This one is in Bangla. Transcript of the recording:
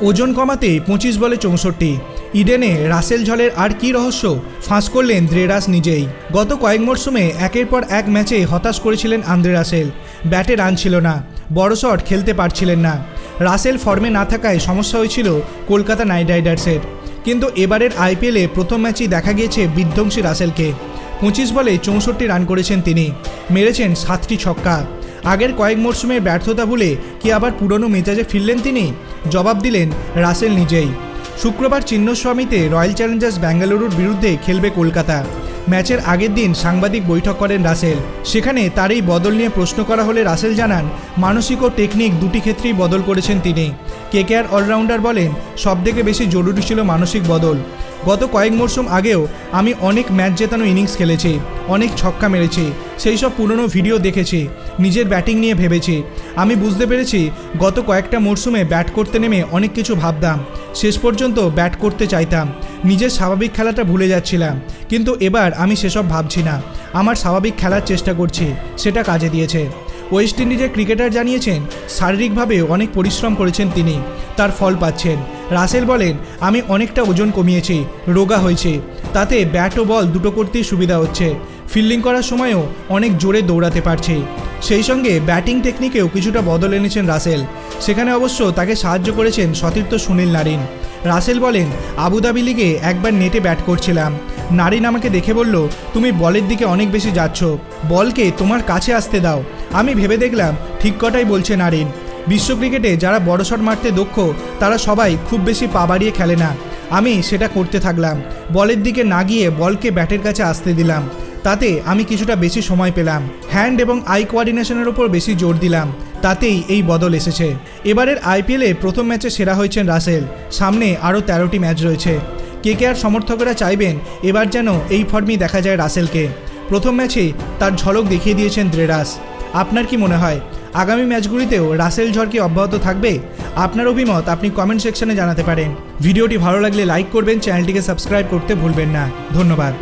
ওজন কমাতে পঁচিশ বলে চৌষট্টি। ইডেনে রাসেল ঝলের আর কি রহস্য? ফাঁস করলেন দ্রেরাস নিজেই। গত কয়েক মরশুমে একের পর এক ম্যাচে হতাশ করেছিলেন আন্দ্রে রাসেল। ব্যাটে রান ছিল না। বড় শট খেলতে পারছিলেন না। রাসেল ফর্মে না থাকায় সমস্যা হয়েছিল কলকাতা নাইট রাইডার্সের। কিন্তু এবারের আইপিএলে প্রথম ম্যাচেই দেখা গিয়েছে বিধ্বংসী রাসেলকে। পঁচিশ বলে চৌষট্টি রান করেছেন তিনি। মেরেছেন সাতটি ছক্কা। আগের কয়েক মরশুমের ব্যর্থতা ভুলে কি আবার পুরনো মেজাজে ফিরলেন তিনি? জবাব দিলেন রাসেল নিজেই। শুক্রবার চিহ্নস্বামীতে রয়্যাল চ্যালেঞ্জার্স ব্যাঙ্গালুরুর বিরুদ্ধে খেলবে কলকাতা। ম্যাচের আগের দিন সাংবাদিক বৈঠক করেন রাসেল। সেখানে তার এই বদল নিয়ে প্রশ্ন করা হলে রাসেল জানান, মানসিক ও টেকনিক দুটি ক্ষেত্রেই বদল করেছেন তিনি। কেকেআর অলরাউন্ডার বলেন, সবথেকে বেশি জরুরি ছিল মানসিক বদল। গত কয়েক মরশুম আগেও আমি অনেক ম্যাচ জেতানো ইনিংস খেলেছি, অনেক ছক্কা মেরেছি, সেই সব পুরনো ভিডিও দেখেছি, নিজের ব্যাটিং নিয়ে ভেবেছি। আমি বুঝতে পেরেছি গত কয়েকটা মরশুমে ব্যাট করতে নেমে অনেক কিছু ভাবতাম, শেষ পর্যন্ত ব্যাট করতে চাইতাম, নিজের স্বাভাবিক খেলাটা ভুলে যাচ্ছিলাম, কিন্তু এবার আমি সেসব ভাবছি না, আমার স্বাভাবিক খেলার চেষ্টা করছি, সেটা কাজে দিয়েছে। ওয়েস্ট ইন্ডিজের ক্রিকেটার জানিয়েছেন, শারীরিকভাবে অনেক পরিশ্রম করেছেন তিনি। তার ফল পাচ্ছেন। রাসেল বলেন, আমি অনেকটা ওজন কমিয়েছি, রোগা হয়েছে। তাতে ব্যাট ও বল দুটো করতেই সুবিধা হচ্ছে। ফিল্ডিং করার সময়ও অনেক জোরে দৌড়াতে পারছে। সেই সঙ্গে ব্যাটিং টেকনিকেও কিছুটা বদল এনেছেন রাসেল। সেখানে অবশ্য তাকে সাহায্য করেছেন সতীর্থ সুনীল নারিন। রাসেল বলেন, আবুধাবি লিগে একবার নেটে ব্যাট করছিলাম। নারিন আমাকে দেখে বলল, তুমি বলের দিকে অনেক বেশি যাচ্ছ। বলকে তোমার কাছে আসতে দাও। আমি ভেবে দেখলাম ঠিক কটাই বলছে নারিন। বিশ্ব ক্রিকেটে যারা বড় শট মারতে দক্ষ, তারা সবাই খুব বেশি পা বাড়িয়ে খেলে না। আমি সেটা করতে থাকলাম। বলের দিকে না গিয়ে বলকে ব্যাটের কাছে আসতে দিলাম। তাতে আমি কিছুটা বেশি সময় পেলাম। হ্যান্ড এবং আই কোয়ার্ডিনেশনের ওপর বেশি জোর দিলাম। তাতেই এই বদল এসেছে। এবারের আইপিএলে প্রথম ম্যাচে সেরা হয়েছেন রাসেল। সামনে আরও তেরোটি ম্যাচ রয়েছে। কেকেআর সমর্থকরা চাইবেন? এবার যেন এই ফর্মই দেখা যায় রাসেলকে। প্রথম ম্যাচেই তার ঝলক দেখিয়ে দিয়েছেন দ্রেরাস। আপনার কি মনে হয়? আগামী ম্যাচগুলিতেও রাসেল ঝড় কি অব্যাহত থাকবে? আপনার অভিমত আপনি কমেন্ট সেকশনে জানাতে পারেন। ভিডিওটি ভালো লাগলে লাইক করবেন, চ্যানেলটিকে সাবস্ক্রাইব করতে ভুলবেন না। ধন্যবাদ।